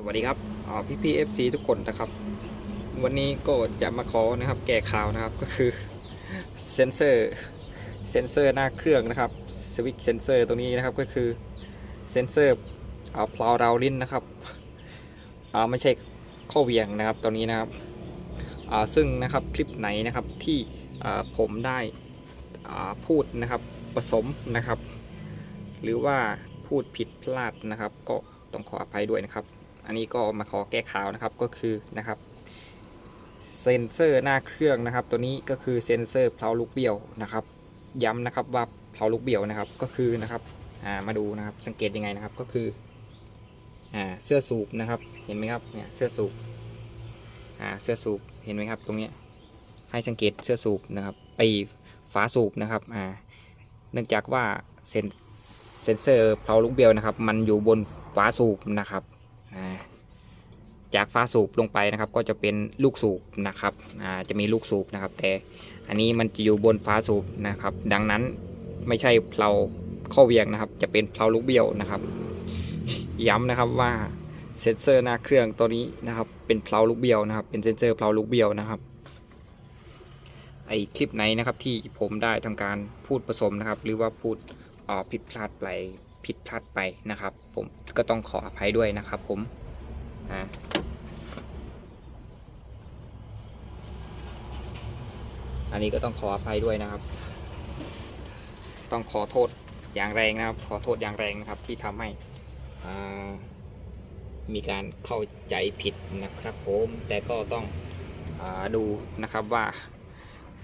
สวัสดีครับพี่พี่เอฟซีทุกคนนะครับ วันนี้ก็จะมาขอนะครับแก้ข่าวนะครับก็คือเซนเซอร์เซนเซอร์หน้าเครื่องนะครับสวิตช์เซนเซอร์ตรงนี้นะครับก็คือเซนเซอร์เอาพลาวดาวลินนะครับอ่าไม่ใช่ข้อเวียงนะครับตรงนี้นะครับอ่าซึ่งนะครับคลิปไหนนะครับที่ผมได้พูดนะครับผสมนะครับ หรือว่าพูดผิดพลาดนะครับ ก็ต้องขออภัยด้วยนะครับ อันนี้ก็มาขอแก้ข่าวนะครับก็คือนะครับเซนเซอร์หน้าเครื่องนะครับ ตัวนี้ก็คือเซนเซอร์เพลาลูกเบี้ยวนะครับ ย้ำนะครับว่าเพลาลูกเบี้ยวนะครับก็คือนะครับามาดูนะครับสังเกตยังไงนะครับก็คือเสื้อสูบนะครับเห็นไหมครับเนี่ยเสื้อสูบเสื้อสูบเห็นไหมครับตรงนี้ให้สังเกตเสื้อสูบนะครับไอฝาสูบนะครับเนื่องจากว่าเซนเซนเซอร์เพลาลูกเบี้ยวนะครับ มันอยู่บนฝาสูบนะครับ จากฟ้าสูบลงไปนะครับ ก็จะเป็นลูกสูบนะครับจะมีลูกสูบนะครับ แต่อันนี้มันจะอยู่บนฟ้าสูบนะครับ ดังนั้นไม่ใช่เพลาข้อเวียงนะครับ จะเป็นเพลาลูกเบี้ยวนะครับ ย้ำนะครับว่าเซนเซอร์หน้าเครื่องตัวนี้นะครับ เป็นเพลาลูกเบี้ยวนะครับ เป็นเซนเซอร์เพลาลูกเบี้ยวนะครับไอคลิปไหนนะครับที่ผมได้ทำการพูดผสมนะครับ หรือว่าพูดออกผิดพลาดไป ผิดพลาดไปนะครับ ผมก็ต้องขออภัยด้วยนะครับ ผมอ่าอันนี้ก็ต้องขออภัยด้วยนะครับ ต้องขอโทษอย่างแรงนะครับ ขอโทษอย่างแรงนะครับที่ทำให้มีการเข้าใจผิดนะครับ ผมแต่ก็ต้องอดูนะครับว่า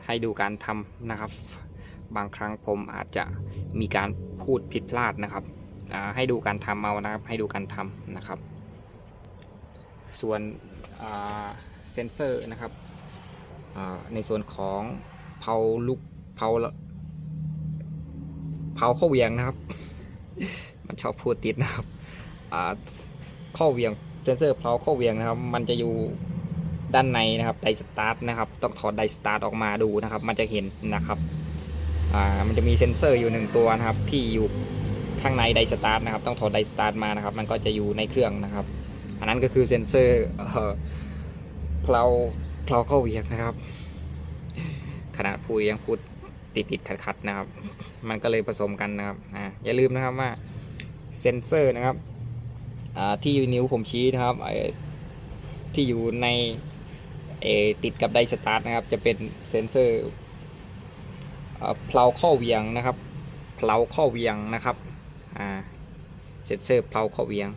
ให้ดูการทำนะครับ บางครั้งผมอาจจะมีการพูดผิดพลาดนะครับให้ดูการทำเอานะครับให้ดูการทำนะครับ ส่วนเซนเซอร์นะครับในส่วนของเผาลุกเผาละเผาข้อเหวียงนะครับ มันชอบพูดติดนะครับข้อเหวียงเซนเซอร์เผาข้อเหวียงนะครับ มันจะอยู่ด้านในนะครับไดสตาร์ทนะครับ ต้องถอดไดสตาร์ทออกมาดูนะครับ มันจะเห็นนะครับ มันจะมีเซ็นเซอร์อยู่หนึ่งตัวนะครับ ที่อยู่ข้างในไดสตาร์ทนะครับ ต้องถอดไดสตาร์ทมานะครับ มันก็จะอยู่ในเครื่องนะครับ อันนั้นก็คือเซ็นเซอร์เพลาเพลาเข้าเวียกนะครับขนาดพูดยังพูดติดติดขัดขัดนะครับ มันก็เลยผสมกันนะครับออย่าลืมนะครับว่าเซ็นเซอร์นะครับที่นิ้วผมชี้นะครับที่อยู่ในติดกับไดสตาร์ทนะครับ จะเป็นเซ็นเซอร์ เเพลาข้อเวียงนะครับเพลาข้อเวียงนะครับอ่าเซนเซอร์เพลาข้อเวียง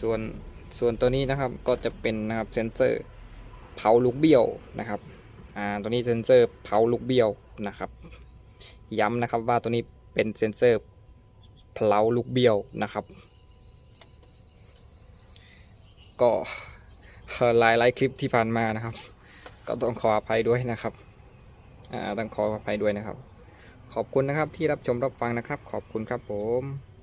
ส่วนส่วนตัวนี้นะครับก็จะเป็นนะครับเซนเซอร์เผาลูกเบี้ยวนะครับอ่าตัวนี้เซนเซอร์เผาลูกเบี้ยวนะครับ ย้ำนะครับว่าตัวนี้เป็นเซนเซอร์เพลาลูกเบี้ยวนะครับ ก็หลายหลายคลิปที่ผ่านมานะครับ ก็ต้องขออภัยด้วยนะครับ ต้องขออภัยด้วยนะครับ ขอบคุณนะครับที่รับชมรับฟังนะครับ ขอบคุณครับผม